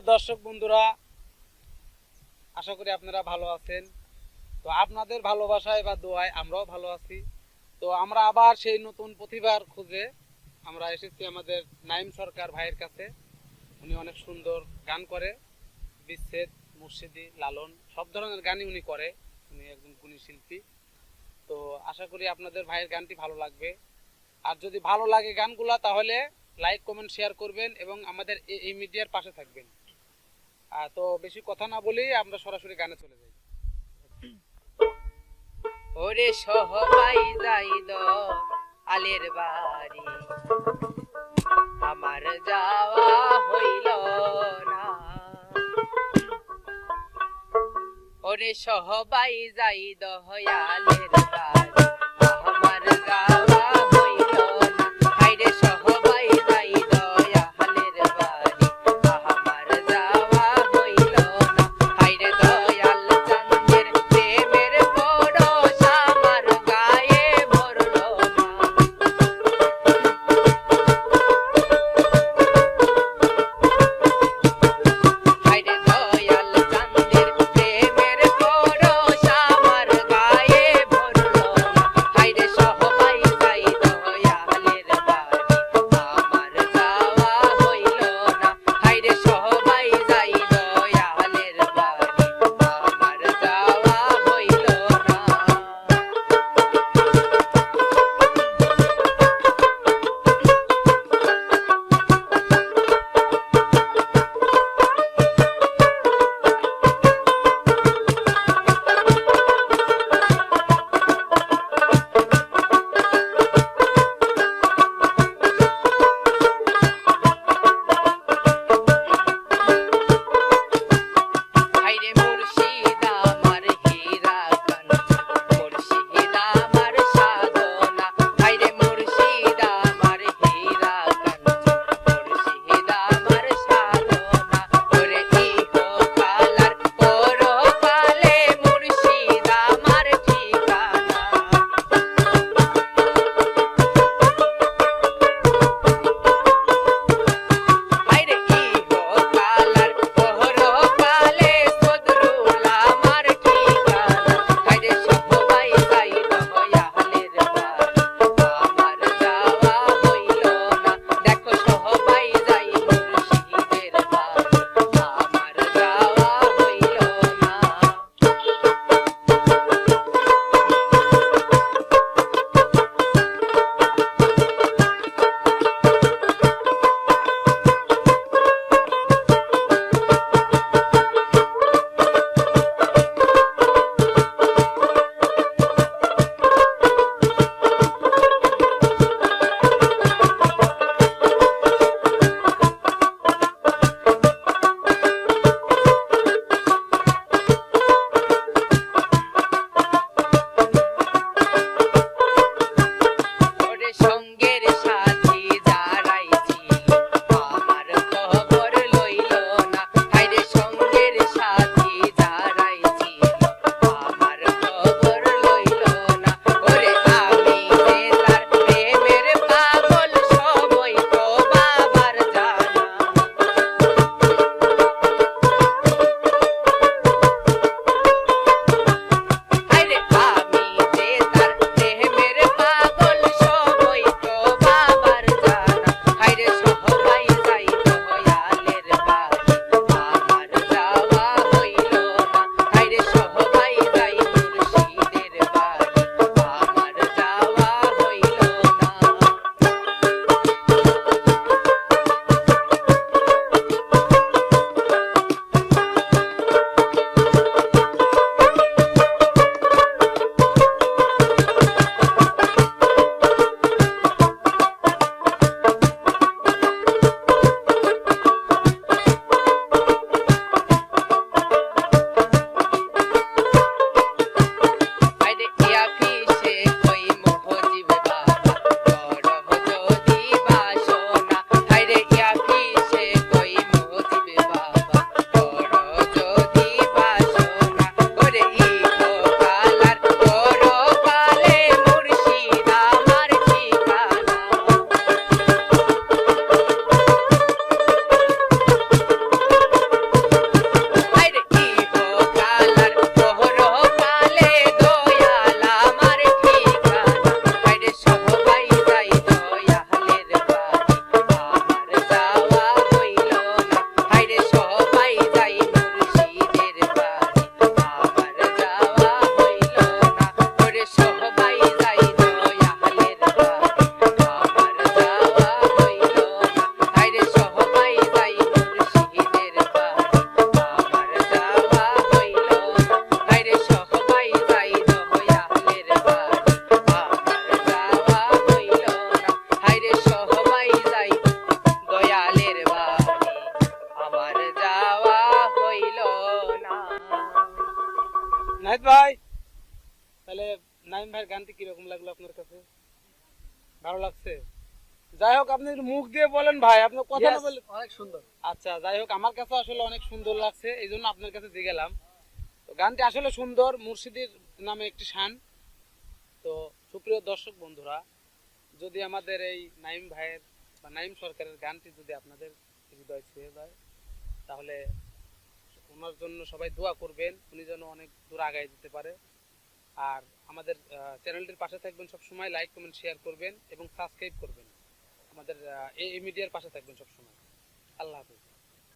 প্রিয় দর্শক বন্ধুরা, আশা করি আপনারা ভালো আছেন। তো আপনাদের ভালোবাসায় বা দোয়ায় আমরাও ভালো আছি। তো আমরা আবার সেই নতুন প্রতিভার খুঁজে আমরা এসেছি আমাদের নাইম সরকার ভাইয়ের কাছে। উনি অনেক সুন্দর গান করে, বিচ্ছেদ, মুর্শিদি, লালন, সব ধরনের গানই উনি করে। উনি একজন গুণী শিল্পী। তো আশা করি আপনাদের ভাইয়ের গানটি ভালো লাগবে। আর যদি ভালো লাগে গানগুলা, তাহলে লাইক, কমেন্ট, শেয়ার করবেন এবং আমাদের এই মিডিয়ার পাশে থাকবেন। তো বেশি কথা না বলেই আমরা সরাসরি গানে চলে যাই। ওরে সবাই যাই দ, আলের বাড়ি। আমার যাওয়া হইল না। ওরে সবাই যাই দ, আলের বাড়ি। ভাইয়ের গানটি কীরকম লাগল আপনার কাছে? ভালো লাগছে? যাই হোক আপনি মুখ দিয়ে বলেন ভাই আপনার কথা না বলে অনেক সুন্দর। আচ্ছা যাই হোক আমার কাছে আসলে অনেক সুন্দর লাগছে এই জন্য আপনার কাছে দিয়ে গেলাম। তো গানটি আসলে সুন্দর মুর্শিদির নামে একটি শান। তো সুপ্রিয় দর্শক বন্ধুরা যদি আমাদের এই নাইম ভাইয়ের বা নাইম সরকারের গানটি যদি আপনাদের হৃদয় ছুঁয়ে যায় তাহলে ওনার জন্য সবাই দোয়া করবেন উনি যেন অনেক দূর আগায় যেতে পারে। আর আমাদের চ্যানেলটির পাশে থাকবেন সব সময় লাইক কমেন্ট শেয়ার করবেন এবং সাবস্ক্রাইব করবেন। আমাদের এই মিডিয়ার পাশে থাকবেন সব সময় আল্লাহ হাফিজ।